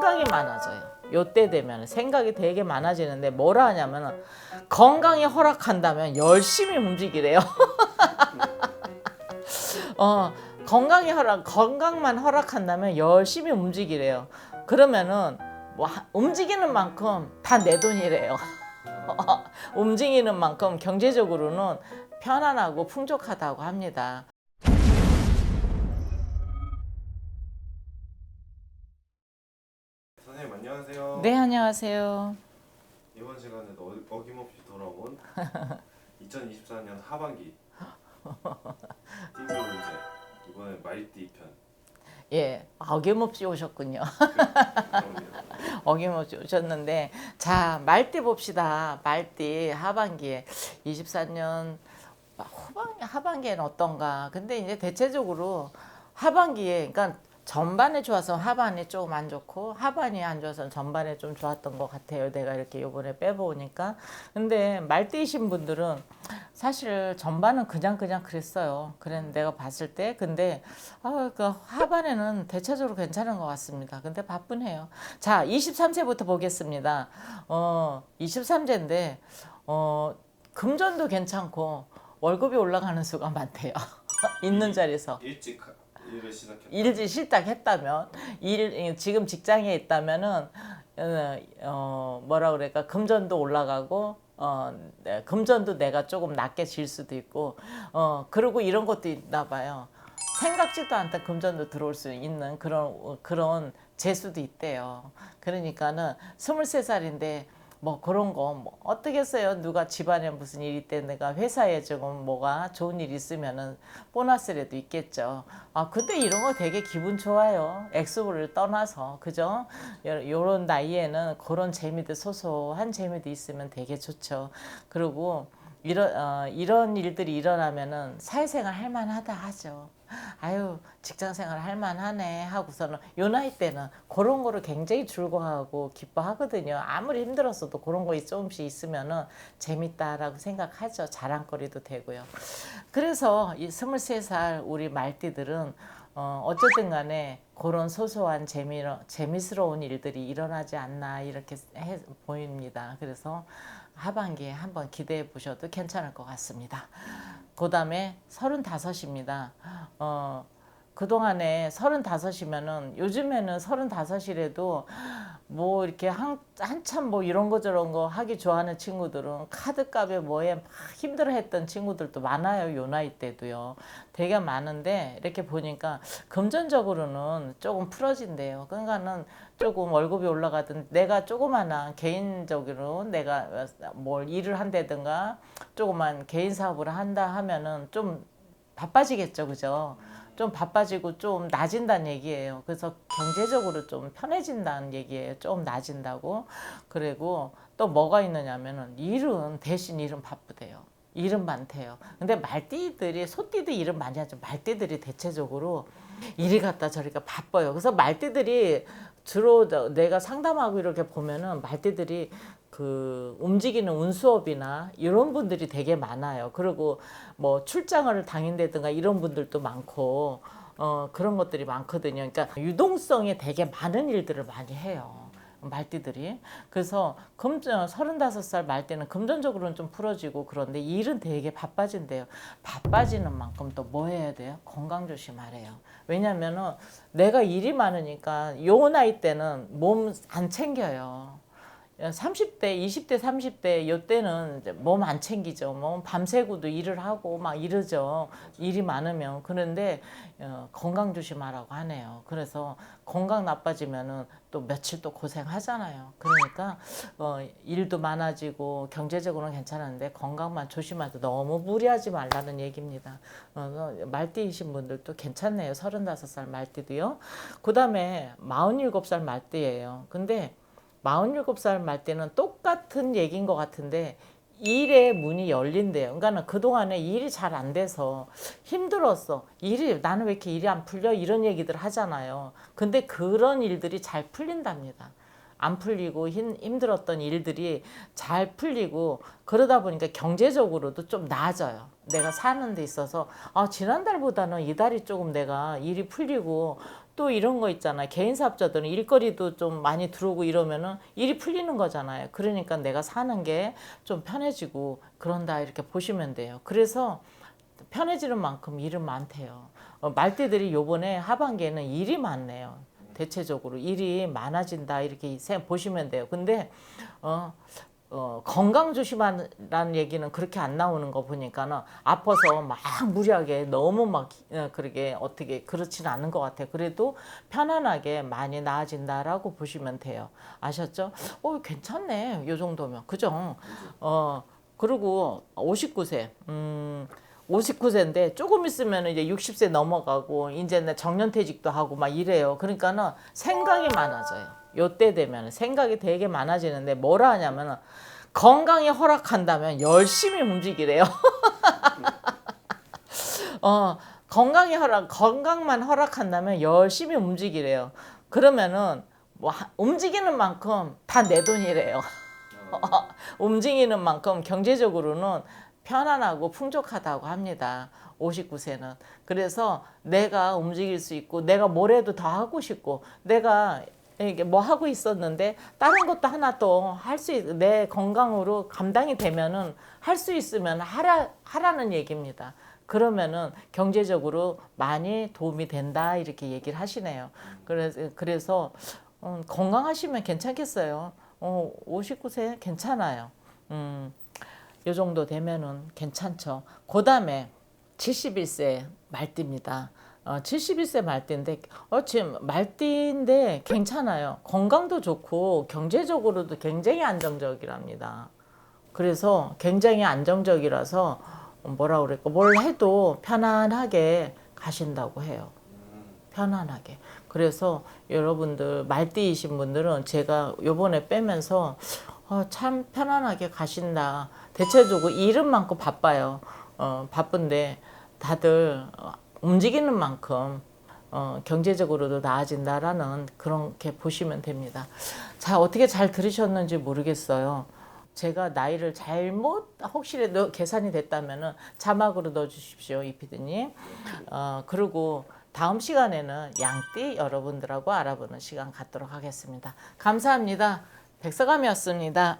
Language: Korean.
생각이 많아져요. 요때 되면 생각이 되게 많아지는데 뭐라 하냐면 건강이 허락한다면 열심히 움직이래요. 어, 건강이 허락, 건강만 허락한다면 열심히 움직이래요. 그러면은 뭐 하- 움직이는 만큼 다 내 돈이래요. 움직이는 만큼 경제적으로는 편안하고 풍족하다고 합니다. 안녕하세요. 네, 안녕하세요. 이번 시간에도 어, 어김없이 돌아온 2024년 하반기 TV로 이제 이번에 말띠 편. 예, 어김없이 오셨군요. 어김없이 오셨는데 자 말띠 봅시다. 말띠 하반기에 24년 후반 하반기에는 어떤가? 근데 이제 대체적으로 하반기에 그러니까 전반에 좋아서 하반이 조금 안 좋고 하반이 안 좋아서 전반에 좀 좋았던 것 같아요. 내가 이렇게 요번에 빼보니까 근데 말띠이신 분들은 사실 전반은 그냥 그냥 그랬어요. 그랬는데 내가 봤을 때 근데 아, 그 하반에는 대체적으로 괜찮은 것 같습니다. 근데 바쁘네요. 자, 23세부터 보겠습니다. 어, 23세인데 어, 금전도 괜찮고 월급이 올라가는 수가 많대요. 있는 자리에서. 일찍 하- 일을 시작했다. 일지 실닥했다면 일 지금 직장에 있다면은 어, 어 뭐라 그럴까? 금전도 올라가고 어 네, 금전도 내가 조금 낮게 질 수도 있고 어 그리고 이런 것도 있나 봐요. 생각지도 않던 금전도 들어올 수 있는 그런 그런 재수도 있대요. 그러니까는 스물세 살인데 뭐 그런 거 뭐 어떻겠어요 누가 집안에 무슨 일이 있대 내가 회사에 조금 뭐가 좋은 일 있으면은 보너스라도 있겠죠. 아 근데 이런 거 되게 기분 좋아요. 액수를 떠나서 그죠? 요- 요런 나이에는 그런 재미도 소소한 재미도 있으면 되게 좋죠. 그리고 이런 어, 이런 일들이 일어나면은 사회생활 할 만하다 하죠. 아유 직장 생활 할만하네 하고서는 요 나이 때는 그런 거를 굉장히 즐거워하고 기뻐하거든요. 아무리 힘들었어도 그런 거 조금씩 있으면은 재밌다라고 생각하죠. 자랑거리도 되고요. 그래서 이 23살 우리 말띠들은 어, 어쨌든 간에 그런 소소한 재미, 재미스러운 일들이 일어나지 않나 이렇게 해, 보입니다. 그래서 하반기에 한번 기대해 보셔도 괜찮을 것 같습니다. 그 다음에 35입니다. 어, 그동안에 35이면은 요즘에는 35이라도 뭐 이렇게 한, 한참 뭐 이런 거 저런 거 하기 좋아하는 친구들은 카드값에 뭐에 막 힘들어 했던 친구들도 많아요. 요 나이 때도요. 되게 많은데 이렇게 보니까 금전적으로는 조금 풀어진대요. 그러니까는 조금 월급이 올라가든 내가 조그마한 개인적으로 내가 뭘 일을 한다든가 조그만 개인 사업을 한다 하면은 좀 바빠지겠죠. 그죠? 좀 바빠지고 좀 낮아진다는 얘기예요. 그래서 경제적으로 좀 편해진다는 얘기예요. 좀 낮아진다고. 그리고 또 뭐가 있느냐면은 일은 대신 일은 바쁘대요. 일은 많대요. 근데 말띠들이 소띠도 일은 많이 하죠. 말띠들이 대체적으로 이리 갔다 저리 가 바빠요. 그래서 말띠들이 주로 저- 내가 상담하고 이렇게 보면은 말띠들이 그 움직이는 운수업이나 이런 분들이 되게 많아요. 그리고 뭐 출장을 다닌다든가 이런 분들도 많고 어 그런 것들이 많거든요. 그러니까 유동성이 되게 많은 일들을 많이 해요. 말띠들이 그래서 금전 35살 말띠는 금전적으로는 좀 풀어지고 그런데 일은 되게 바빠진대요. 바빠지는 만큼 또 뭐 해야 돼요? 건강 조심하래요. 왜냐면은 내가 일이 많으니까 요 나이 때는 몸 안 챙겨요. 30대, 20대, 30대 요때는 몸 안 챙기죠. 뭐 밤새고도 일을 하고 막 이러죠. 일이 많으면 그런데 어, 건강 조심하라고 하네요. 그래서 건강 나빠지면은 또 며칠 또 고생하잖아요. 그러니까 어, 일도 많아지고 경제적으로는 괜찮은데 건강만 조심하자. 너무 무리하지 말라는 얘기입니다. 어, 말띠이신 분들도 괜찮네요. 35살 말띠도요. 그 다음에 47살 말띠예요. 근데 47살 말 때는 똑같은 얘기인 것 같은데 일의 문이 열린대요. 그러니까 그동안에 일이 잘 안 돼서 힘들었어. 일이 나는 왜 이렇게 일이 안 풀려? 이런 얘기들 하잖아요. 근데 그런 일들이 잘 풀린답니다. 안 풀리고 힘, 힘들었던 일들이 잘 풀리고 그러다 보니까 경제적으로도 좀 나아져요. 내가 사는 데 있어서 아, 지난달보다는 이달이 조금 내가 일이 풀리고 또 이런 거 있잖아요. 개인 사업자들은 일거리도 좀 많이 들어오고 이러면은 일이 풀리는 거잖아요. 그러니까 내가 사는 게 좀 편해지고 그런다 이렇게 보시면 돼요. 그래서 편해지는 만큼 일은 많대요. 어, 말띠들이 요번에 하반기에는 일이 많네요. 대체적으로 일이 많아진다 이렇게 세- 보시면 돼요. 근데 어, 어, 건강 조심하라는 얘기는 그렇게 안 나오는 거 보니까는 아파서 막 무리하게 너무 막 어, 그러게 어떻게 그렇지는 않은 것 같아요. 그래도 편안하게 많이 나아진다라고 보시면 돼요. 아셨죠? 어 괜찮네. 요 정도면 그죠? 어 그리고 59세 음. 59세인데 조금 있으면 이제 60세 넘어가고 이제 내 정년퇴직도 하고 막 이래요. 그러니까는 생각이 많아져요. 요때 되면 생각이 되게 많아지는데 뭐라 하냐면은 건강이 허락한다면 열심히 움직이래요. 어, 건강이 허락, 건강만 허락한다면 열심히 움직이래요. 그러면은 뭐 하- 움직이는 만큼 다 내 돈이래요. 아, 움직이는 만큼 경제적으로는 편안하고 풍족하다고 합니다. 59세는. 그래서 내가 움직일 수 있고 내가 뭘 해도 다 하고 싶고 내가 이게 뭐 하고 있었는데 다른 것도 하나 또 할수 있, 내 건강으로 감당이 되면은 할 수 있으면 하라 하라는 얘기입니다. 그러면은 경제적으로 많이 도움이 된다 이렇게 얘기를 하시네요. 그래서 그래서 음, 건강하시면 괜찮겠어요. 어, 59세 괜찮아요. 음, 요 정도 되면은 괜찮죠. 그 다음에 71세 말띠입니다. 어, 71세 말띠인데, 어, 지금 말띠인데 괜찮아요. 건강도 좋고 경제적으로도 굉장히 안정적이랍니다. 그래서 굉장히 안정적이라서 뭐라 그럴까, 뭘 해도 편안하게 가신다고 해요. 편안하게. 그래서 여러분들 말띠이신 분들은 제가 요번에 빼면서 어, 참 편안하게 가신다. 대체적으로 일은 많고 바빠요. 어, 바쁜데 다들 어, 움직이는 만큼 어, 경제적으로도 나아진다라는 그렇게 보시면 됩니다. 자, 어떻게 잘 들으셨는지 모르겠어요. 제가 나이를 잘못 혹시라도 계산이 됐다면은 자막으로 넣어 주십시오, 이 피디님. 어, 그리고 다음 시간에는 양띠 여러분들하고 알아보는 시간 갖도록 하겠습니다. 감사합니다. 백서감이었습니다.